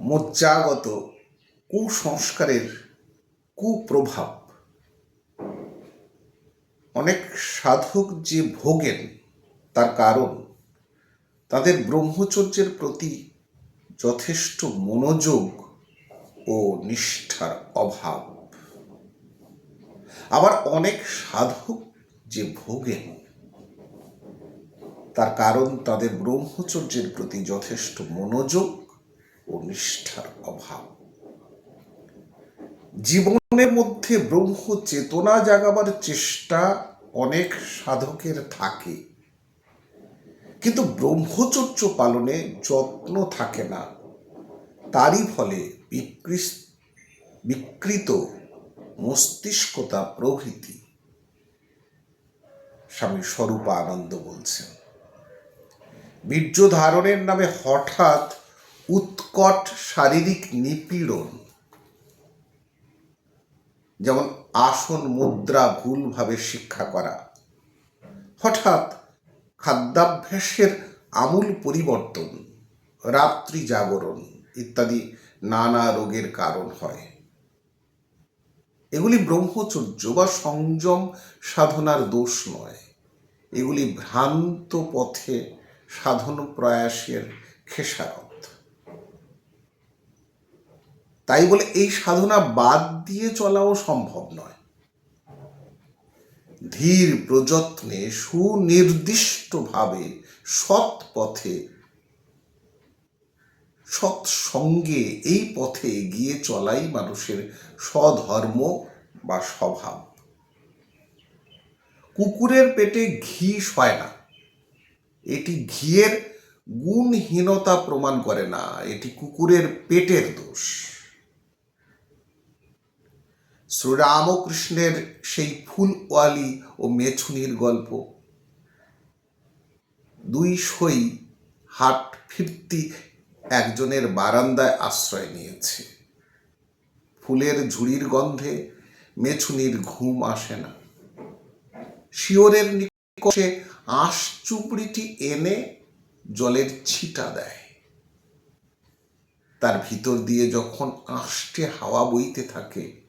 মজ্জাগত কুসংস্কারের কুপ্রভাব। অনেক সাধক যে ভোগেন, তার কারণ তাদের ব্রহ্মচর্যের প্রতি যথেষ্ট মনোযোগ ও নিষ্ঠার অভাব। আবার অনেক সাধক যে ভোগেন, তার কারণ তাদের ব্রহ্মচর্যের প্রতি যথেষ্ট মনোযোগ ও নিষ্ঠার অভাব। জীবনের মধ্যে ব্রহ্ম চেতনা জাগাবার চেষ্টা অনেক সাধকের থাকে। কিন্তু ব্রহ্মচর্য পালনে যত্ন থাকে না। তারই ফলে বিকৃত মস্তিষ্কতা প্রভৃতি। স্বামী স্বরূপা আনন্দ বলছেন বীর্য ধারণের নামে হঠাৎ উৎকট শারীরিক নিপীড়ন। যেমন আসন মুদ্রা ভুলভাবে শিক্ষা করা। হঠাৎ খাদ্যাভ্যাসের আমূল পরিবর্তন, রাত্রি জাগরণ ইত্যাদি নানা রোগের কারণ হয়। এগুলি ব্রহ্মচর্য বা সংযম সাধনার দোষ নয়। এগুলি ভ্রান্ত পথে সাধন প্রয়াসের খেসারত। তাই বলে এই সাধনা বাদ দিয়ে চলাও সম্ভব নয়। ধীর প্রযত্নে সুনির্দিষ্টভাবে সৎ পথে সৎসঙ্গে এই পথে এগিয়ে চলাই মানুষের স্বধর্ম বা স্বভাব। কুকুরের পেটে ঘি সয় না। এটি ঘিয়ের গুণহীনতা প্রমাণ করে না, এটি কুকুরের পেটের দোষ। শ্রীরামকৃষ্ণের সেই ফুলওয়ালি ও মেছুনির গল্প। দুই সই হাট ফিরতি একজনের বারান্দায় আশ্রয় নিয়েছে। ফুলের ঝুড়ির গন্ধে মেছুনির ঘুম আসে না। শিওরের নিকটে আঁশ চুপড়িটি এনে জলের ছিটা দেয়। তার ভিতর দিয়ে যখন আঁশটে হাওয়া বইতে থাকে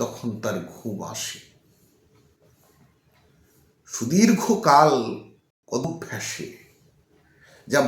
তখন তার ঘুম আসে। সুদীর্ঘকাল অভ্যাসে